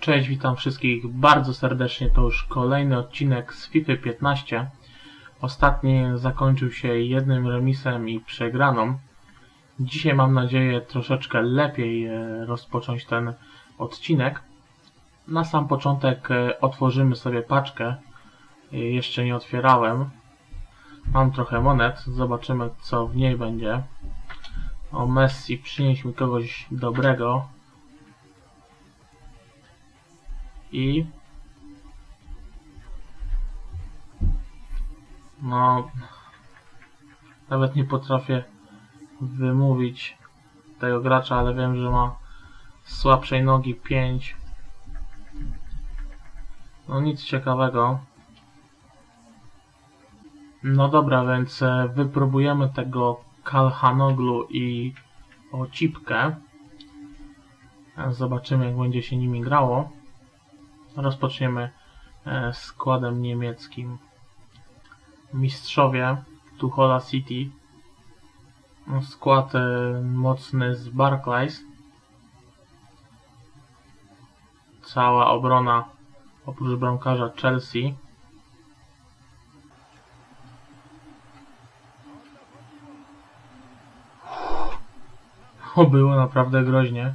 Cześć, witam wszystkich bardzo serdecznie. To już kolejny odcinek z FIFA 15. Ostatni zakończył się jednym remisem i przegraną. Dzisiaj mam nadzieję troszeczkę lepiej e, rozpocząć ten odcinek. Na sam początek e, otworzymy sobie paczkę. E, Jeszcze nie otwierałem. Mam trochę monet. Zobaczymy co w niej będzie. O Messi przynieś mi kogoś dobrego. I no nawet nie potrafię wymówić tego gracza, ale wiem, że ma słabszej nogi 5. No nic ciekawego. No dobra, więc e, wypróbujemy tego Kalhanoglu i Ocipkę. Zobaczymy jak będzie się nimi grało. Rozpoczniemy e, składem niemieckim. Mistrzowie Tuchola City. Skład e, mocny z Barclays. Cała obrona oprócz bramkarza Chelsea. O, było naprawdę groźnie.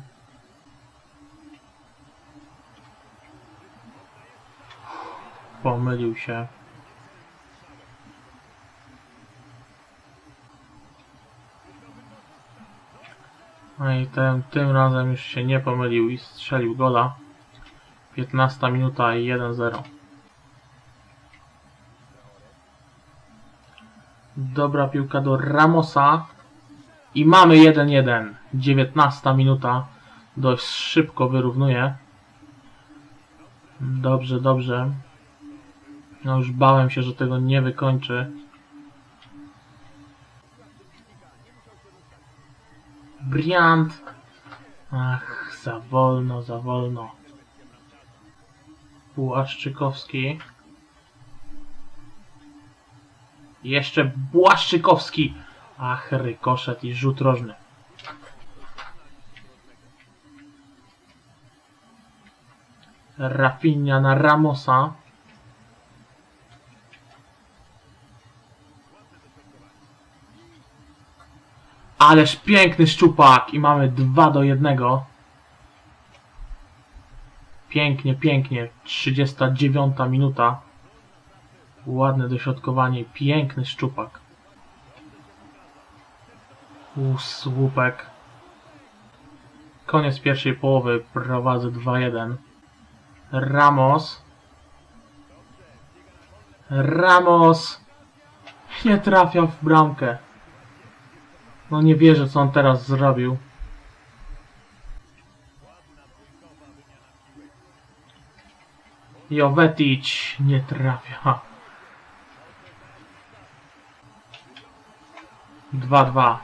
Pomylił się. No i ten, tym razem już się nie pomylił i strzelił gola. 15 minuta i 1-0. Dobra piłka do Ramosa. I mamy 1-1. 19 minuta. Dość szybko wyrównuje. Dobrze, dobrze. No już bałem się, że tego nie wykończy. Briant. Ach, za wolno, za wolno. Błaszczykowski. Jeszcze Błaszczykowski. Ach, rykoszet i rzut rożny. Rafinha na Ramosa. Ależ piękny szczupak i mamy 2 do 1. Pięknie, pięknie. 39 minuta. Ładne dośrodkowanie, piękny szczupak. U, słupek. Koniec pierwszej połowy, prowadzę 2-1. Ramos. Ramos. Nie trafiał w bramkę. No nie wierzę, co on teraz zrobił. Jovetic nie trafia. 2-2.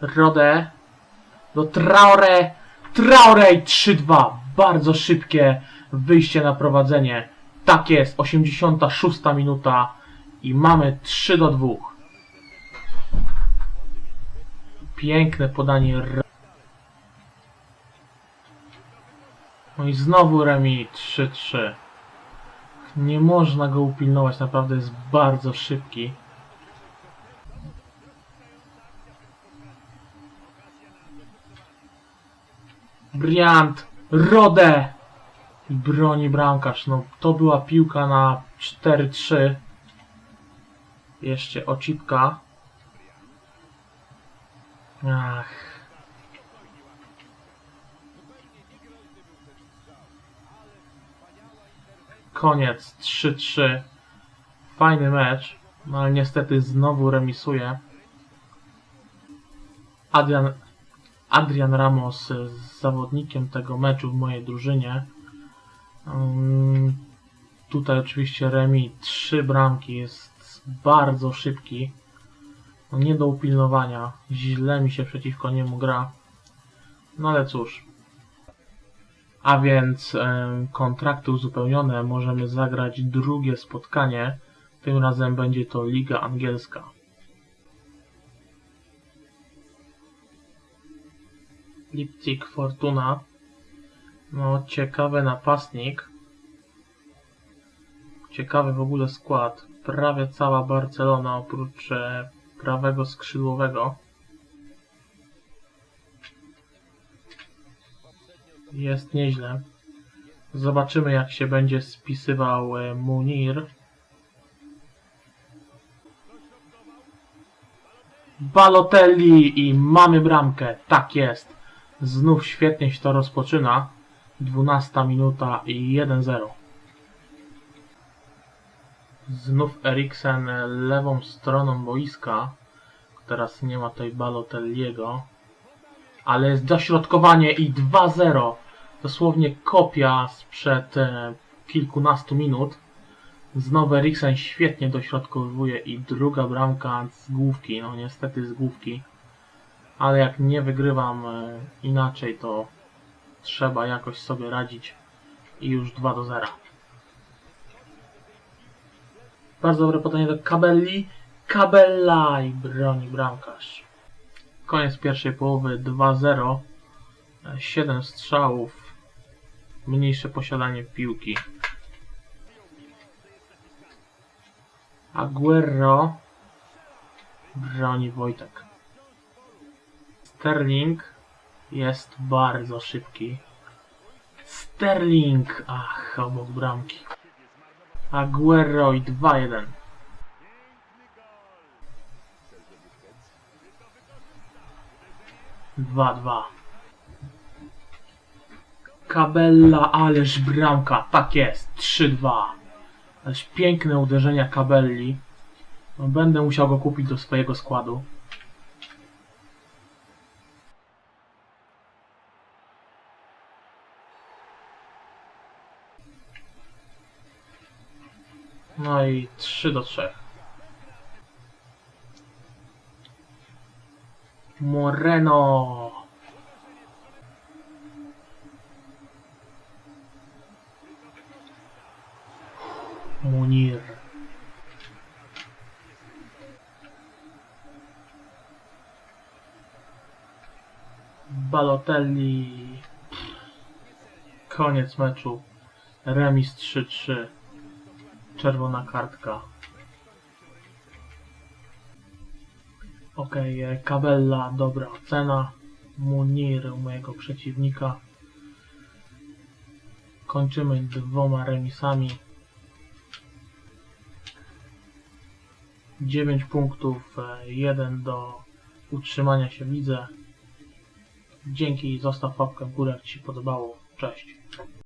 Rode do Traore. Traore i 3-2. Bardzo szybkie wyjście na prowadzenie. Tak jest, 86 minuta i mamy 3 do 2. Piękne podanie. No i znowu Remi 3-3. Nie można go upilnować, naprawdę jest bardzo szybki. Briant, Rode i broni bramkarz. No to była piłka na 4-3. Jeszcze ocipka. Ach. Koniec 3-3. Fajny mecz, no ale niestety znowu remisuje. Adrian, Adrian Ramos z zawodnikiem tego meczu w mojej drużynie. Tutaj oczywiście Remi trzy bramki jest bardzo szybki. No, nie do upilnowania. Źle mi się przeciwko niemu gra. No ale cóż. A więc kontrakty uzupełnione. Możemy zagrać drugie spotkanie. Tym razem będzie to Liga Angielska. Lipcik Fortuna no, ciekawy napastnik. Ciekawy w ogóle skład. Prawie cała Barcelona oprócz e, prawego skrzydłowego. Jest nieźle. Zobaczymy jak się będzie spisywał e, Munir. Balotelli i mamy bramkę. Tak jest. Znów świetnie się to rozpoczyna. 12 minuta i 1-0. Znów Eriksen lewą stroną boiska. Teraz nie ma tutaj Balotelliego. Ale jest dośrodkowanie i 2-0. Dosłownie kopia sprzed e, kilkunastu minut. Znowu Eriksen świetnie dośrodkowuje i druga bramka z główki. No niestety z główki. Ale jak nie wygrywam e, inaczej, to trzeba jakoś sobie radzić. I już 2 do 0. Bardzo dobre podanie do Kabelli. Kabella i broni bramkarz. Koniec pierwszej połowy 2-0. 7 strzałów. Mniejsze posiadanie piłki. Aguero broni Wojtek. Sterling jest bardzo szybki. Sterling! Ach, obok bramki. Aguero i 2-1. Dwa, dwa. Kabella, ależ bramka, tak jest, 3-2. Ależ piękne uderzenia Kabelli. Będę musiał go kupić do swojego składu. No i 3 do 3. Moreno. Munir. Balotelli. Koniec meczu. Remis 3-3. Czerwona kartka. Okej, okay, Kabella, dobra ocena. Munir mojego przeciwnika. Kończymy dwoma remisami. 9 punktów, 1 do utrzymania się w lidze. Dzięki, zostaw łapkę w górę, jak Ci się podobało. Cześć.